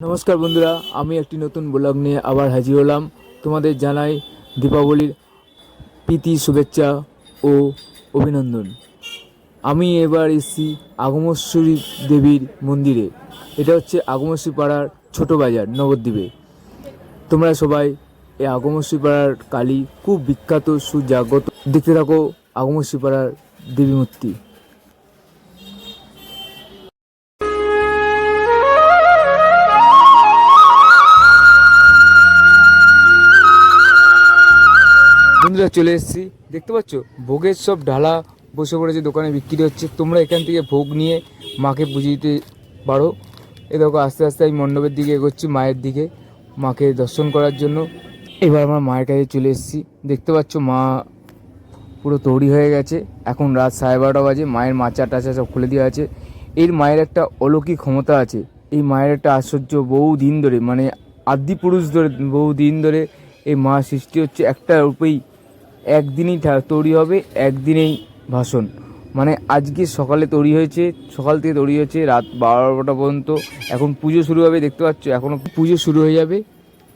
নমস্কার বন্ধুরা, আমি একটি নতুন ব্লগ নিয়ে আবার হাজির হলাম। তোমাদের জানাই দীপাবলির প্রীতি, শুভেচ্ছা ও অভিনন্দন। আমি এবার এসেছি আগমশ্বরী দেবীর মন্দিরে। এটা হচ্ছে আগমেশ্বরী পাড়ার ছোট বাজার, নবদ্বীপে। তোমরা সবাই এই আগমেশ্বরী পাড়ার কালী, খুব বিখ্যাত সুজাগ্রত দেখতে থাকো আগমেশ্বরী পাড়ার দেবী মূর্তি বন্ধুরা চলে এসেছি। দেখতে পাচ্ছ? ভোগের সব ঢালা বসে পড়েছে, দোকানে বিক্রি হচ্ছে। তোমরা এখান থেকে ভোগ নিয়ে মাকে পুজো দিতে পারো। এ দেখো, আস্তে আস্তে আমি মণ্ডপের দিকে এগোচ্ছি, মায়ের দিকে, মাকে দর্শন করার জন্য। এবার আমার মায়ের কাছে চলে এসেছি। দেখতে পাচ্ছ, মা পুরো তৈরি হয়ে গেছে। এখন রাত সাড়ে বারোটা বাজে, মায়ের মাচা টাচা সব খুলে দেওয়া আছে। এর মায়ের একটা অলৌকিক ক্ষমতা আছে। এই মায়ের একটা আশ্চর্য বহু দিন ধরে মানে আদি পুরুষ ধরে বহু দিন ধরে এই মা সৃষ্টি হচ্ছে। একটা রূপেই একদিনই তৈরি হবে, একদিনেই ভাষণ। মানে আজকে সকালে তৈরি হয়েছে, সকাল থেকে তৈরি হয়েছে, রাত বারোটা পর্যন্ত। এখন পুজো শুরু হবে, দেখতে পাচ্ছ এখনও পুজো শুরু হয়ে যাবে।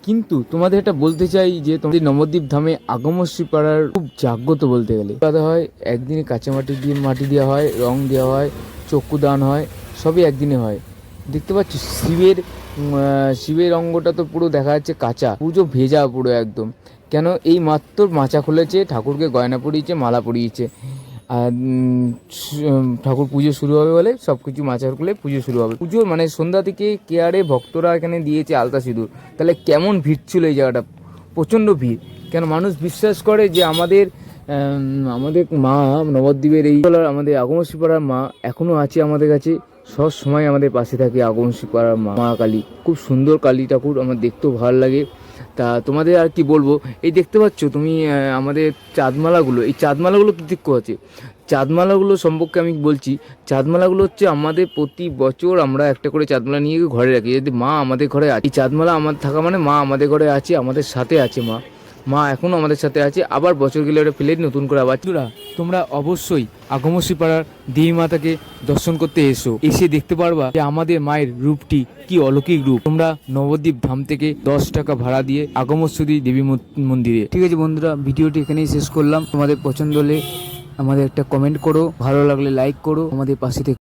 কিন্তু তোমাদের এটা বলতে চাই যে, তোমাদের নবদ্বীপ ধামে আগমশ্রী পাড়ার খুব জাগ্রত বলতে গেলে। কথা হয়, একদিনে কাঁচা মাটি দিয়ে মাটি দেওয়া হয়, রং দেওয়া হয়, চক্ষু দান হয়, সবই একদিনে হয়। দেখতে পাচ্ছ, শিবের শিবের অঙ্গটা তো পুরো দেখা যাচ্ছে কাঁচা। পুজো ভেজা পুরো একদম। কেন এই মাত্র মাচা খুলেছে, ঠাকুরকে গয়না পরিয়েছে, মালা পরিয়েছে। আর ঠাকুর পুজো শুরু হবে বলে সব কিছু মাচা খুলে পুজো শুরু হবে। পুজোর মানে সন্ধ্যা থেকে কেয়ারে ভক্তরা এখানে দিয়েছে আলতা সিঁদুর। তাহলে কেমন ভিড় ছিল এই জায়গাটা? প্রচণ্ড ভিড়। কেন মানুষ বিশ্বাস করে যে আমাদের আমাদের মা নবদ্বীপের এই আমাদের আগমশ্রী পাড়ার মা এখনও আছে আমাদের কাছে। সব সময় আমাদের পাশে থাকে আগমশ্রী পাড়ার মা মা কালী। খুব সুন্দর কালী ঠাকুর, আমার দেখতেও ভালো লাগে। তা তোমাদের আর কি বলব? এই দেখতে পাচ্ছ তুমি আমাদের চাঁদমালাগুলো। এই চাঁদমালাগুলো কী দিক আছে চাঁদমালাগুলো সম্পর্কে আমি বলছি, চাঁদমালাগুলো হচ্ছে আমাদের প্রতি বছর আমরা একটা করে চাঁদমালা নিয়ে ঘরে রাখি। যদি মা আমাদের ঘরে আছে এই চাঁদমালা আমার থাকা মানে মা আমাদের ঘরে আছে, আমাদের সাথে আছে মা। মা এখনও আমাদের সাথে আছে আবার বছর গেলে ওটা ফেলে নতুন করে আবার বন্ধুরা, তোমরা অবশ্যই আগমশ্রী পাড়ার দেবী মাতাকে দর্শন করতে এসো। এসে দেখতে পারবা যে আমাদের মায়ের রূপটি কি অলৌকিক রূপ। তোমরা নবদ্বীপ ধাম থেকে দশ টাকা ভাড়া দিয়ে আগমশ্বরী দেবী মন্দিরে। ঠিক আছে বন্ধুরা ভিডিওটি এখানেই শেষ করলাম। তোমাদের পছন্দ হলে আমাদের একটা কমেন্ট করো ভালো লাগলে লাইক করো আমাদের পাশে থেকে